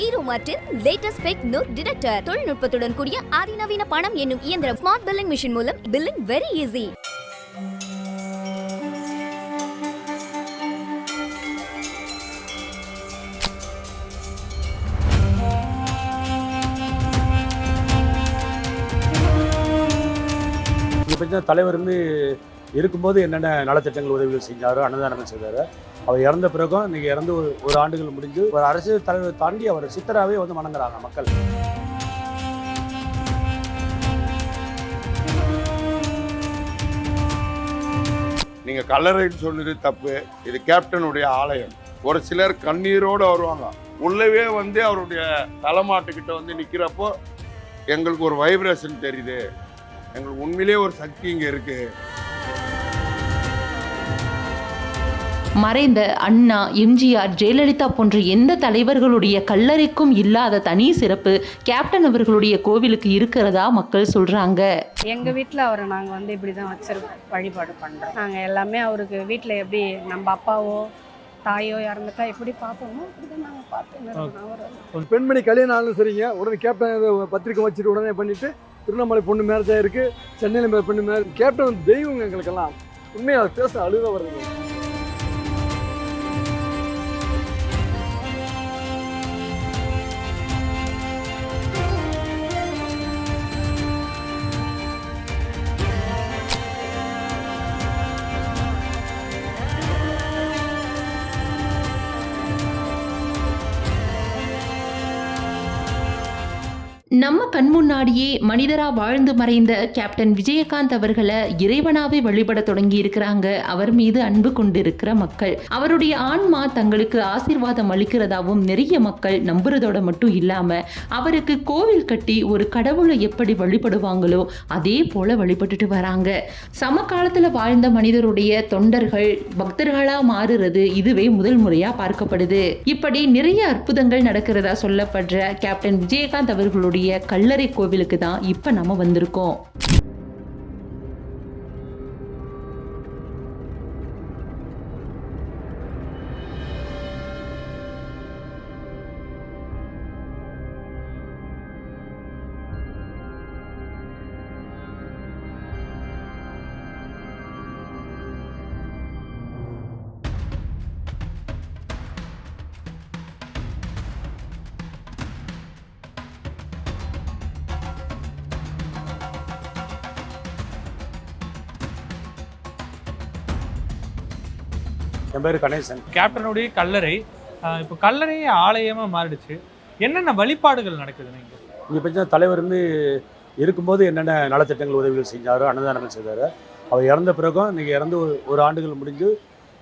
ஈரோமாட்டின் latest fake note detector தொழில்நுட்பத்துடன் கூடிய அதிநவீன பணம் என்னும் இயந்திரம் ஸ்மார்ட் பில்லிங் மிஷின் மூலம் பில்லிங் வெரி ஈஸி இங்கே பார்த்தீங்கன்னா தலைவர் வந்து இருக்கும்போது என்னென்ன நலத்திட்டங்கள் உதவிகள் செஞ்சாரோ அன்னதானங்கள் செய்தாரோ அவர் இறந்த பிறகும் இன்னைக்கு இறந்து ஒரு ஒரு ஆண்டுகள் முடிஞ்சு ஒரு அரசியல் தலைவர் தாண்டி அவர் சித்தராகவே வந்து வணங்குறாங்க மக்கள். நீங்க கல்லறைன்னு சொன்னது தப்பு. இது கேப்டனுடைய ஆலயம். ஒரு சிலர் கண்ணீரோடு வருவாங்க. உள்ளவே வந்து அவருடைய தலைமாட்டுக்கிட்ட வந்து நிற்கிறப்போ எங்களுக்கு ஒரு வைப்ரேஷன் தெரியுது. எங்களுக்கு உண்மையிலேயே ஒரு சக்தி இங்கே இருக்குது மறைந்த அண்ணா எம்ஜிஆர் ஜெயலலிதா போன்ற எந்த தலைவர்களுடைய கல்லறைக்கும் இல்லாத தனி சிறப்பு கேப்டன் அவர்களுடைய கோவிலுக்கு இருக்கிறதா மக்கள் சொல்றாங்க. எங்கள் வீட்டில் அவரை நாங்கள் வந்து இப்படி தான் வச்சிருக்கோம் வழிபாடு பண்ணுறோம் நாங்கள் எல்லாமே அவருக்கு வீட்டில் எப்படி நம்ம அப்பாவோ தாயோ இறந்துட்டா எப்படி பார்ப்போமோ அப்படி தான் நாங்கள் அவரை ஒரு பெண்மணி கல்யாணம் ஆனாலும் சரிங்க. உடனே கேப்டன் பத்திரிக்கை வச்சுட்டு உடனே பண்ணிட்டு திருவண்ணாமலை பொண்ணு மேரேஜ் ஆயிருக்கு சென்னையில் பொண்ணு மேரேஜ் கேப்டன் தெய்வங்க எங்களுக்கெல்லாம். உண்மையாக பேச அழுத வருதுங்க நம்ம கண் முன்னாடியே மனிதரா வாழ்ந்து மறைந்த கேப்டன் விஜயகாந்த் அவர்களை இறைவனாவே வழிபட தொடங்கி இருக்கிறாங்க. அவர் மீது அன்பு கொண்டிருக்கிற மக்கள். அவருடைய ஆன்மா தங்களுக்கு ஆசீர்வாதம் அளிக்கிறதாவும் நிறைய மக்கள் நம்புறதோட மட்டும் இல்லாம அவருக்கு கோவில் கட்டி ஒரு கடவுளை எப்படி வழிபடுவாங்களோ அதே போல வழிபட்டுட்டு வராங்க. சமகாலத்தில் வாழ்ந்த மனிதருடைய தொண்டர்கள் பக்தர்களா மாறுறது இதுவே முதல் முறையா பார்க்கப்படுது. இப்படி நிறைய அற்புதங்கள் நடக்கிறதா சொல்லப்படுற கேப்டன் விஜயகாந்த் அவர்களுடைய கல்லறை கோவிலுக்கு தான் இப்ப நம்ம வந்திருக்கோம். என் பேர் கணேசன். கேப்டனுடைய கல்லறை இப்போ கல்லறையே ஆலயமா மாறிடுச்சு. என்னென்ன வழிபாடுகள் நடக்குது நீங்க? இங்கே பார்த்தீங்கன்னா தலைவர் வந்து இருக்கும்போது என்னென்ன நலத்திட்டங்கள் உதவிகள் செஞ்சாரோ அன்னதானங்கள் செய்தாரோ. அவர் இறந்த பிறகும் இன்னைக்கு இறந்து ஒரு ஒரு ஆண்டுகள் முடிஞ்சு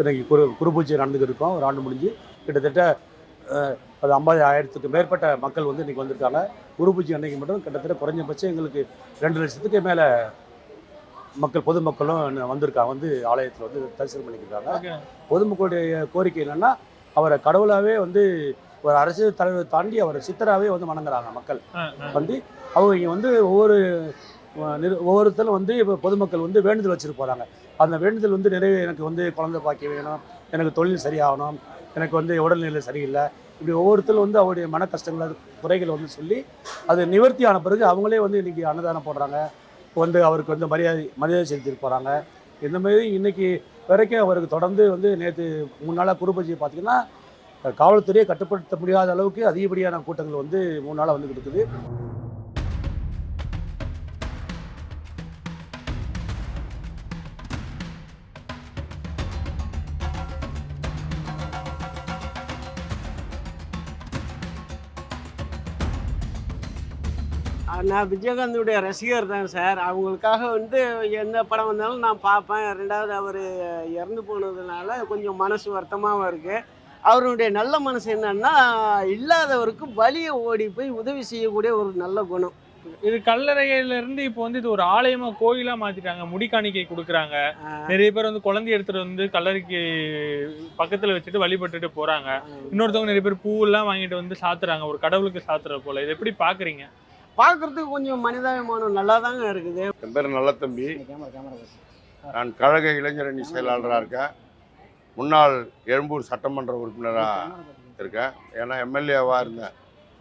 இன்னைக்கு குரு குரு பூஜை நடந்துக்கிட்டு இருக்கோம். ஒரு ஆண்டு முடிஞ்சு கிட்டத்தட்ட அது ஐம்பது ஆயிரத்துக்கு மேற்பட்ட மக்கள் வந்து இன்னைக்கு வந்திருக்காங்க. குரு பூஜை அன்னைக்கு மட்டும் கிட்டத்தட்ட குறைஞ்சபட்சம் எங்களுக்கு ரெண்டு லட்சத்துக்கு மேலே மக்கள் பொதுமக்களும் இன்னும் வந்திருக்காங்க வந்து ஆலயத்தில் வந்து தரிசனம் பண்ணிக்கிறாங்க. பொதுமக்களுடைய கோரிக்கை என்னன்னா அவரை கடவுளாகவே வந்து ஒரு அரசியல் தலைவர் தாண்டி அவரை சித்தராகவே வந்து வணங்குறாங்க மக்கள். வந்து அவங்க இங்கே வந்து ஒவ்வொரு நிறு ஒவ்வொருத்தரும் வந்து இப்போ பொதுமக்கள் வந்து வேண்டுதல் வச்சுட்டு போகிறாங்க அந்த வேண்டுதல் வந்து நிறைய எனக்கு வந்து குழந்தை பாக்கியம் வேணும் எனக்கு தொழில் சரியாகணும் எனக்கு வந்து உடல்நிலை சரியில்லை. இப்படி ஒவ்வொருத்தரும் வந்து அவருடைய மன கஷ்டங்களை குறைகளை வந்து சொல்லி அது நிவர்த்தி ஆன பிறகு அவங்களே வந்து இன்றைக்கி அன்னதானம் போடுறாங்க. வந்து அவருக்கு வந்து மரியாதை மரியாதை செலுத்திட்டு போகிறாங்க இந்த மாதிரி இன்னைக்கு வரைக்கும் அவருக்கு தொடர்ந்து வந்து நேற்று மூணு நாளாக குருபஜியை பார்த்தீங்கன்னா காவல்துறையை கட்டுப்படுத்த முடியாத அளவுக்கு அதிகப்படியான கூட்டங்கள் வந்து மூணு நாளாக வந்துக்கிட்டு இருக்குது. நான் விஜயகாந்துடைய ரசிகர் தான் சார். அவங்களுக்காக வந்து எந்த படம் வந்தாலும் நான் பார்ப்பேன். ரெண்டாவது அவர் இறந்து போனதுனால கொஞ்சம் மனசு வருத்தமாகவும் இருக்குது அவருடைய நல்ல மனசு என்னன்னா இல்லாதவருக்கு வழியை ஓடி போய் உதவி செய்யக்கூடிய ஒரு நல்ல குணம். இது கல்லறையில இருந்து இப்போ வந்து இது ஒரு ஆலயமா கோயிலா மாத்திட்டாங்க. முடிக்காணிக்கை கொடுக்குறாங்க. நிறைய பேர் வந்து குழந்தை எடுத்துட்டு வந்து கல்லறைக்கு பக்கத்துல வச்சுட்டு வழிபட்டுட்டு போறாங்க. இன்னொருத்தவங்க நிறைய பேர் பூவெல்லாம் வாங்கிட்டு வந்து சாத்துறாங்க. ஒரு கடவுளுக்கு சாத்துற போல. இதை எப்படி பாக்குறீங்க? பார்க்கறதுக்கு கொஞ்சம் மனிதாபிமானம் நல்லா தாங்க இருக்குது. என் பேர் நல்ல தம்பி. நான் கழக இளைஞரணி செயலாளராக இருக்கேன். முன்னாள் எழும்பூர் சட்டமன்ற உறுப்பினராக இருக்கேன். ஏன்னா எம்எல்ஏவாக இருந்தேன்.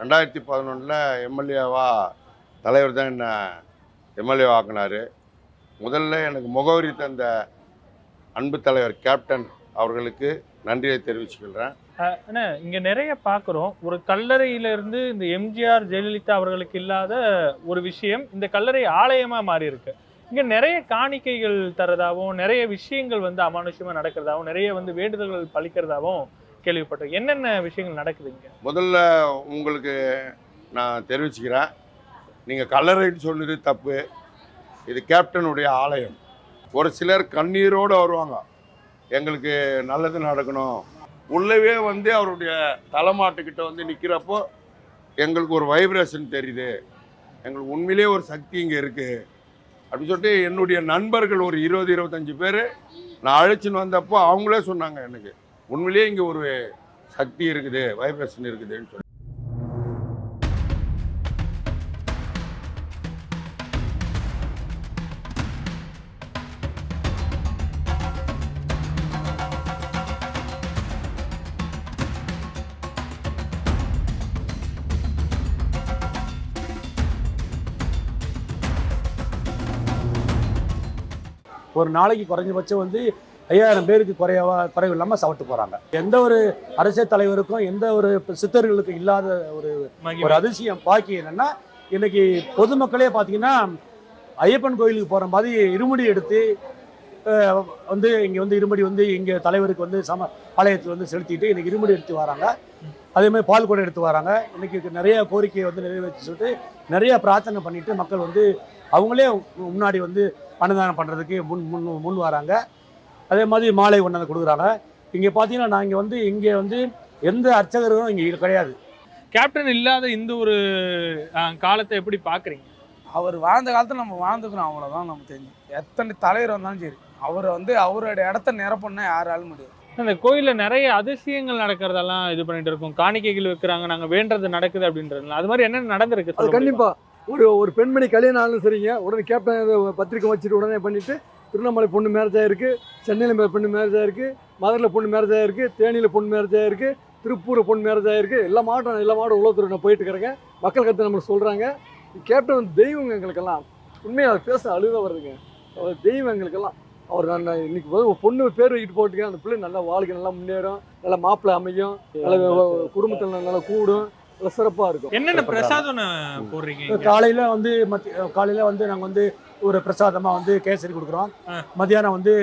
ரெண்டாயிரத்தி பதினொன்றில் எம்எல்ஏவாக தலைவர் தான் என்னை எம்எல்ஏ ஆக்குனார். முதல்ல எனக்கு முகவரி தந்த அன்பு தலைவர் கேப்டன் அவர்களுக்கு நன்றியை தெரிவிச்சுக்கிறேன் அண்ணா இங்க நிறைய பாக்குறோம். ஒரு கல்லறையில இருந்து இந்த எம்ஜிஆர் ஜெயலலிதா அவர்களுக்கு இல்லாத ஒரு விஷயம் இந்த கல்லறை ஆலயமா மாறி இருக்கு இங்க நிறைய காணிக்கைகள் தரதாவும் நிறைய விஷயங்கள் வந்து அமானுஷ்யமா நடக்கிறதாவும் நிறைய வந்து வேண்டுதல்கள் பழிக்கிறதாவும் கேள்விப்பட்டோம். என்னென்ன விஷயங்கள் நடக்குது இங்க? முதல்ல உங்களுக்கு நான் தெரிவிச்சுக்கிறேன். நீங்கள் கல்லறைன்னு சொன்னது தப்பு. இது கேப்டனுடைய ஆலயம். ஒரு சிலர் கண்ணீரோடு வருவாங்க. எங்களுக்கு நல்லது நடக்கணும். உள்ளவே வந்து அவருடைய தலைமாட்டுக்கிட்ட வந்து நிற்கிறப்போ எங்களுக்கு ஒரு வைப்ரேஷன் தெரியுது. எங்களுக்கு உண்மையிலேயே ஒரு சக்தி இங்கே இருக்குது அப்படின்னு சொல்லிட்டு என்னுடைய நண்பர்கள் ஒரு இருபது இருபத்தஞ்சி பேர் நான் அழைச்சின்னு வந்தப்போ அவங்களே சொன்னாங்க எனக்கு உண்மையிலேயே இங்கே ஒரு சக்தி இருக்குது வைப்ரேஷன் இருக்குதுன்னு சொல்லி. ஒரு நாளைக்கு குறைஞ்சபட்சம் வந்து ஐயாயிரம் பேருக்கு குறையவா குறைவு இல்லாமல் சாப்பிட்டு போகிறாங்க எந்த ஒரு அரசியல் தலைவருக்கும் எந்த ஒரு சித்தர்களுக்கும் இல்லாத ஒரு ஒரு. அதிசயம். பாக்கி என்னன்னா இன்னைக்கு பொதுமக்களே பார்த்தீங்கன்னா ஐயப்பன் கோயிலுக்கு போகிற மாதிரி இருமுடி எடுத்து வந்து இங்கே வந்து இருமுடி வந்து இங்கே தலைவருக்கு வந்து சம ஆலயத்தில் வந்து செலுத்திட்டு இன்னைக்கு இருமுடி எடுத்து வராங்க. அதே மாதிரி பால் கூட எடுத்து வராங்க. இன்னைக்கு நிறைய கோரிக்கையை வந்து நிறைவேற்றி சொல்லிட்டு நிறைய பிரார்த்தனை பண்ணிட்டு மக்கள் வந்து அவங்களே முன்னாடி வந்து அன்னதானம் பண்ணுறதுக்கு முன் முன் முன் வராங்க. அதே மாதிரி மாலை கொண்டாந்து கொடுக்குறாங்க. இங்கே பார்த்தீங்கன்னா நான் இங்கே வந்து இங்கே வந்து எந்த அர்ச்சகரும் இங்கே கிடையாது. கேப்டன் இல்லாத இந்த ஒரு காலத்தை எப்படி பாக்குறீங்க? அவர் வாழ்ந்த காலத்தில் நம்ம வாழ்ந்துக்கணும் அவ்வளோதான் நம்ம தெரியும். எத்தனை தலைவர் வந்தாலும் சரி அவரை வந்து அவரோட இடத்த நிரப்பண்ண யாராலும் முடியாது. அந்த கோயில்ல நிறைய அதிசயங்கள் நடக்கிறதெல்லாம் இது பண்ணிட்டு இருக்கோம். காணிக்கைகள் வைக்கிறாங்க நாங்க வேண்டது நடக்குது அப்படின்றதுல அது மாதிரி என்னென்ன நடந்திருக்கு அது சொல்ல முடியுமா? கண்டிப்பா. ஒரு ஒரு பெண்மணி கல்யாணம் ஆனாலும் சரிங்க. உடனே கேப்டன் பத்திரிக்கை வச்சுட்டு உடனே பண்ணிட்டு திருவண்ணாமலை பொண்ணு மேரேஜ் ஆயிருக்கு சென்னையில் பொண்ணு மேரேஜ் ஆயிருக்கு மதுரையில் பொண்ணு மேரேஜ் ஆயிருக்கு தேனியில் பொண்ணு மேரேஜ் ஆயிருக்கு திருப்பூர் பொண்ணு மேரேஜ் ஆயிருக்கு. எல்லா மாவட்டம் எல்லா மாவட்டம் உலகத்தில் நான் போயிட்டு இருக்கிறேங்க. மக்கள் கருத்து நம்மளுக்கு சொல்கிறாங்க கேப்டன் தெய்வங்க எங்களுக்கெல்லாம். உண்மையாக பேச அழுக வருதுங்க. அவர் தெய்வம் எங்களுக்கெல்லாம். அவர் நான் இன்னைக்கு ஒரு பொண்ணு பேர் வைக்கிட்டு போட்டுருக்கேன் அந்த பிள்ளை நல்லா வாழ்க்கை நல்லா முன்னேறும். நல்லா மாப்பிள்ளை அமையும். நல்ல குடும்பத்தில் நல்லா கூடும். சிறப்பாக இருக்கும். என்னென்ன பிரசாதம் போடுறீங்க? காலையில் வந்து மத்திய காலையில் வந்து நாங்கள் வந்து ஒரு பிரசாதமாக வந்து கேசரி கொடுக்குறோம். மத்தியானம் வந்து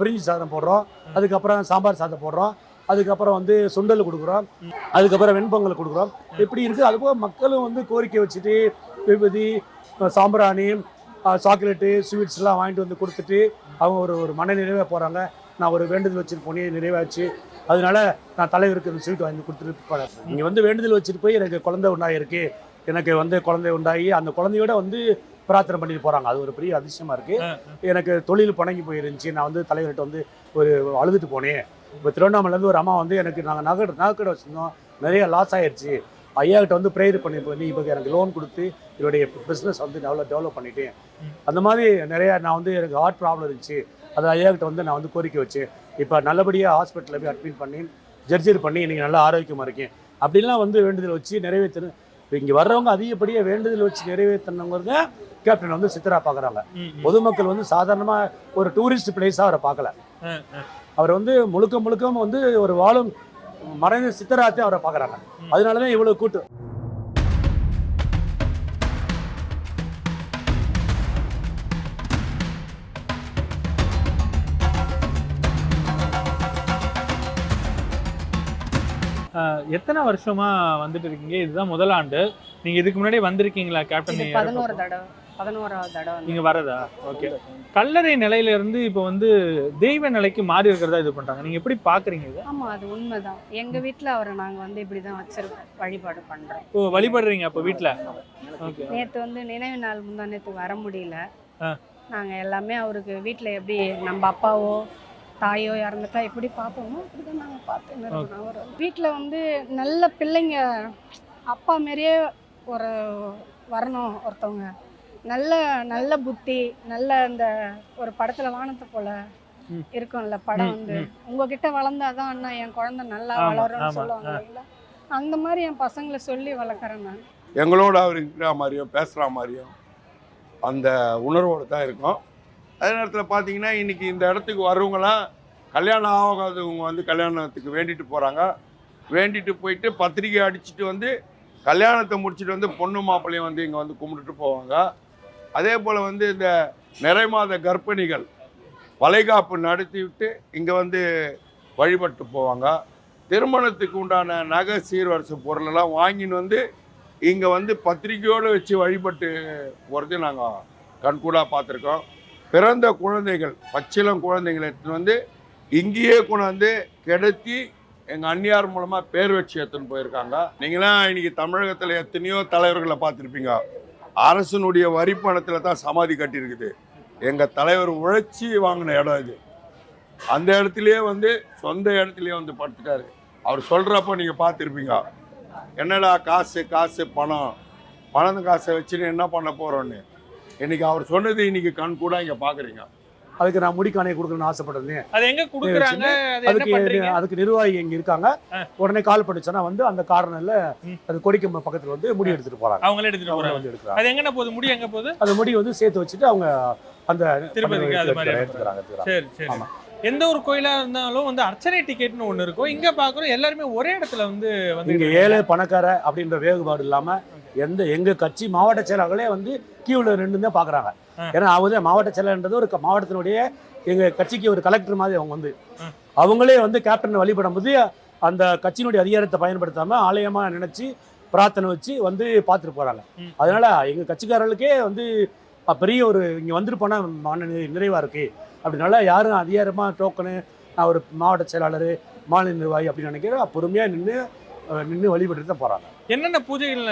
பிரிஞ்சி சாதம் போடுறோம். அதுக்கப்புறம் சாம்பார் சாதம் போடுறோம். அதுக்கப்புறம் வந்து சுண்டல் கொடுக்குறோம். அதுக்கப்புறம் வெண்பொங்கல் கொடுக்குறோம். இப்படி இருக்குது அதுபோக மக்களும் வந்து கோரிக்கை வச்சுட்டு விபதி சாம்பிராணி சாக்லேட்டு ஸ்வீட்ஸ்லாம் வாங்கிட்டு வந்து கொடுத்துட்டு அவங்க ஒரு ஒரு மன நிறைவாக போகிறாங்க நான் ஒரு வேண்டுதல் வச்சுட்டு போனே நிறைவாச்சு. அதனால நான் தலைவருக்கு ஸ்வீட் வாங்கி கொடுத்துட்டு போகிறேன் இங்கே வந்து வேண்டுதல் வச்சுட்டு போய் எனக்கு குழந்தை உண்டாயிருக்கு. எனக்கு வந்து குழந்தை உண்டாகி அந்த குழந்தையோட வந்து பிரார்த்தனை பண்ணிட்டு போகிறாங்க அது ஒரு பெரிய அதிசயமாக இருக்குது எனக்கு தொழில் பணங்கி போயிருந்துச்சு. நான் வந்து தலைவர்கிட்ட வந்து ஒரு அழுதுட்டு போனேன். இப்போ திருவண்ணாமலேருந்து ஒரு அம்மா வந்து எனக்கு நாங்கள் நகை நகைக்கடை வச்சுருந்தோம். நிறைய லாஸ் ஆயிடுச்சு ஐயா கிட்ட வந்து ப்ரேயர் பண்ணி பண்ணி இப்போ எனக்கு லோன் கொடுத்து என்னுடைய பிஸ்னஸ் வந்து டெவலப் டெவலப் பண்ணிட்டேன் அந்த மாதிரி நிறைய நான் வந்து எனக்கு ஹார்ட் ப்ராப்ளம் இருந்துச்சு. அது ஐயா கிட்ட வந்து நான் வந்து கோரிக்கை வச்சேன் இப்போ நல்லபடியாக ஹாஸ்பிட்டலில் போய் அட்மிட் பண்ணி ஜர்ஜரி பண்ணி இன்னைக்கு நல்லா ஆரோக்கியமாக இருக்கேன். அப்படிலாம் வந்து வேண்டுதல் வச்சு நிறைவேற்றணும் இப்போ இங்கே வர்றவங்க அதிகப்படியாக வேண்டுதல் வச்சு நிறைவேற்றணுங்கிறத கேப்டன் வந்து சித்தரா பார்க்குறாங்க. பொதுமக்கள் வந்து சாதாரணமாக ஒரு டூரிஸ்ட் பிளேஸாக அவரை பார்க்கல. அவர் வந்து முழுக்க முழுக்க வந்து ஒரு வாழும் மறைந்த சித்தராத்தையும் அவரை பார்க்குறாங்க அதனால தான் இவ்வளோ கூட்டம். எத்தனை வருஷமா வந்துட்டு இருக்கீங்க? இதுதான் முதல் ஆண்டு. நீங்க இதுக்கு முன்னாடி வந்திருக்கீங்களா கேப்டன் பதினோரு தடவை பதினோராவது தடவை நீங்க வரதா? ஓகே கல்லறை நிலையில இருந்து இப்போ வந்து தெய்வ நிலைக்கு மாறி இருக்கிறதா இது பண்றாங்க? நீங்க எப்படி பாக்குறீங்க இது? ஆமா அது உண்மைதான். எங்க வீட்ல அவரை நாங்க வந்து இப்படி தான் வச்சிருக்கோம் வழிபாடு பண்றோம். ஓ வழிபடுறீங்க அப்போ வீட்ல? நேத்து வந்து நினைவு நாள் முந்தா நேத்து வர முடியல. நாங்க எல்லாமே அவருக்கு வீட்ல எப்படி நம்ம அப்பாவோ தாயோ இறந்துட்டா எப்படி பார்ப்போமோ அப்படிதான் நாங்க பார்த்துன்னு இருக்கோம் அவர் வீட்ல வந்து நல்ல பிள்ளைங்க அப்பா மாரியே ஒரு வரணும் ஒருத்தவங்க. நல்ல நல்ல புத்தி நல்ல இந்த ஒரு படத்துல வானத்தை போல இருக்கும்ல படம் வந்து. உங்ககிட்ட வளர்ந்தாதான் அண்ணா என் குழந்தை நல்லா வளரும்னு சொல்லுவாங்க அந்த மாதிரி என் பசங்களை சொல்லி வளர்க்குறேன் நான். எங்களோட அவர் இருக்கிற மாதிரியும் பேசுகிற மாதிரியும் அந்த உணர்வோடு தான் இருக்கும். அதே நேரத்தில் பார்த்தீங்கன்னா இன்றைக்கி இந்த இடத்துக்கு வரவங்களாம் கல்யாணம் ஆகாதவங்க வந்து கல்யாணத்துக்கு வேண்டிட்டு போகிறாங்க வேண்டிட்டு போயிட்டு பத்திரிக்கை அடிச்சுட்டு வந்து கல்யாணத்தை முடிச்சுட்டு வந்து பொண்ணு மாப்பிள்ளையும் வந்து இங்கே வந்து கும்பிட்டுட்டு போவாங்க. அதே போல் வந்து இந்த நிறைமாத கர்ப்பிணிகள் வளைகாப்பு நடத்தி விட்டு இங்கே வந்து வழிபட்டு போவாங்க. திருமணத்துக்கு உண்டான நகை சீர்வரிசை பொருளெல்லாம் வாங்கின்னு வந்து இங்கே வந்து பத்திரிக்கையோடு வச்சு வழிபட்டு போகிறது நாங்கள் கண்கூடாக பார்த்துருக்கோம் பிறந்த குழந்தைகள் பச்சிலம் குழந்தைகளை எடுத்துன்னு வந்து இங்கேயே கொண்டாந்து கிடத்தி எங்கள் அந்நியார் மூலமாக பேர் வச்சு எடுத்துன்னு போயிருக்காங்க. நீங்களாம் இன்னைக்கு தமிழகத்தில் எத்தனையோ தலைவர்களை பார்த்துருப்பீங்க. அரசனுடைய வரி பணத்தில் தான் சமாதி கட்டியிருக்குது. எங்கள் தலைவர் உழைச்சி வாங்கின இடம் இது. அந்த இடத்துலையே வந்து சொந்த இடத்துலையே வந்து படுத்துட்டாரு. அவர் சொல்கிறப்போ நீங்கள் பார்த்துருப்பீங்க. என்னடா காசு காசு பணம். பணம் காசை வச்சுன்னு என்ன பண்ண போகிறோன்னு இன்னைக்கு அவர் சொன்னது இன்னைக்கு கண் கூட இங்கே பார்க்குறீங்க அதுக்கு நான் முடிக்காணை கொடுக்கணும்னு ஆசைப்பட்டேன் அது எங்க குடுக்குறாங்க? அது என்ன அதுக்கு பண்றீங்க? அதுக்கு நிர்வாகி இங்க இருக்காங்க. உடனே கால் பண்ணிச்சோன்னா வந்து அந்த காரணம்ல. அது கொடிக்கம் பக்கத்துல வந்து முடி எடுத்துட்டு போறாங்க. அவங்களே எடுத்துட்டு போறாங்க. வந்து எடுக்கிறாங்க. அது எங்கன போகுது? முடி எங்க போகுது? அந்த முடி வந்து சேர்த்து வச்சுட்டு அவங்க அந்த திருப்பதிக்கு அது மாதிரி எடுத்துக்கிறாங்க சரி சரி. ஆமா. எந்த ஒரு கோயிலா இருந்தாலும் வந்து அர்ச்சனை டிக்கெட்னு ஒண்ணு இருக்கும். இங்க பாக்குறோம் எல்லாருமே ஒரே இடத்துல வந்து வந்து ஏழை பணக்கார அப்படின்ற வேறுபாடு இல்லாம எந்த எங்க கட்சி மாவட்ட செயலாளர்களே வந்து கியூல நின்று தான் பாக்குறாங்க. ஏன்னா அவங்க மாவட்ட செயலாளர்ன்றது ஒரு மாவட்டத்தினுடைய எங்க கட்சிக்கு ஒரு கலெக்டர் மாதிரி அவங்க வந்து. அவங்களே வந்து கேப்டன் வழிபடும் போது அந்த கட்சியினுடைய அதிகாரத்தை பயன்படுத்தாம ஆலயமா நினைச்சு பிரார்த்தனை வச்சு வந்து பார்த்துட்டு போறாங்க. அதனால எங்க கட்சிக்காரர்களுக்கே வந்து பெரிய ஒரு இங்க வந்துட்டு போனா மன நி- நிறைவா இருக்கு அப்படினால யாரும் அதிகாரமா டோக்கனு நான் ஒரு மாவட்ட செயலாளர் மாநில நிர்வாகி அப்படின்னு நினைக்கிற பொறுமையா நின்று நின்று வழிபட்டு தான் போறாங்க என்னென்ன பூஜைகள்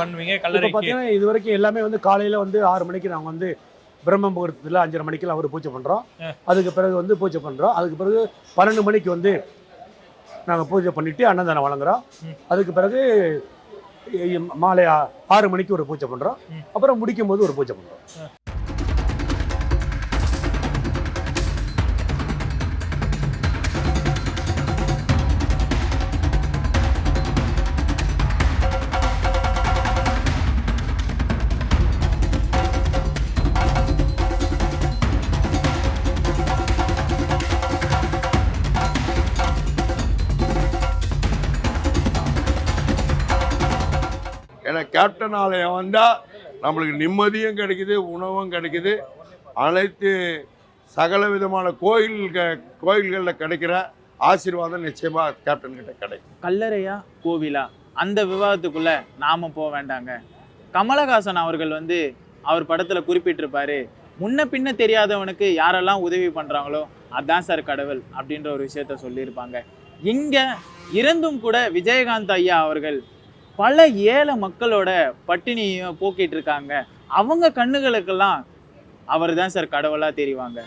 பண்ணுவீங்க? கல்லறைக்கு? பார்த்தீங்கன்னா இது வரைக்கும் எல்லாமே வந்து காலையில வந்து ஆறு மணிக்கு நாங்கள் வந்து பிரம்ம முகூர்த்தத்தில் அஞ்சரை மணிக்கெல்லாம் ஒரு பூஜை பண்ணுறோம். அதுக்கு பிறகு வந்து பூஜை பண்ணுறோம் அதுக்கு பிறகு பன்னெண்டு மணிக்கு வந்து நாங்கள் பூஜை பண்ணிட்டு அன்னதானம் வழங்குறோம். அதுக்கு பிறகு மாலை ஆறு மணிக்கு ஒரு பூஜை பண்ணுறோம். அப்புறம் முடிக்கும் போது ஒரு பூஜை பண்ணுறோம் கேப்டன் ஆலயம் வந்தால் நம்மளுக்கு நிம்மதியும் கிடைக்குது உணவும் கிடைக்குது. அனைத்து சகல விதமான கோயில் கோயில்களில் கிடைக்கிற ஆசீர்வாதம் நிச்சயமாக கேப்டன் கிட்ட கிடைக்கும். கல்லறையா கோவிலா? அந்த விவாதத்துக்குள்ள நாம போக வேண்டாங்க. கமலஹாசன் அவர்கள் வந்து அவர் படத்துல குறிப்பிட்டிருப்பாரு முன்ன பின்ன தெரியாதவனுக்கு யாரெல்லாம் உதவி பண்றாங்களோ அதான் சார் கடவுள் அப்படின்ற ஒரு விஷயத்த சொல்லியிருப்பாங்க. இங்க இருந்தும் கூட விஜயகாந்த் ஐயா அவர்கள் பல ஏழை மக்களோட பட்டினியும் போக்கிட்டு இருக்காங்க. அவங்க கண்ணுகளுக்கெல்லாம் அவர் தான் சார் கடவுளா தெரிவாங்க.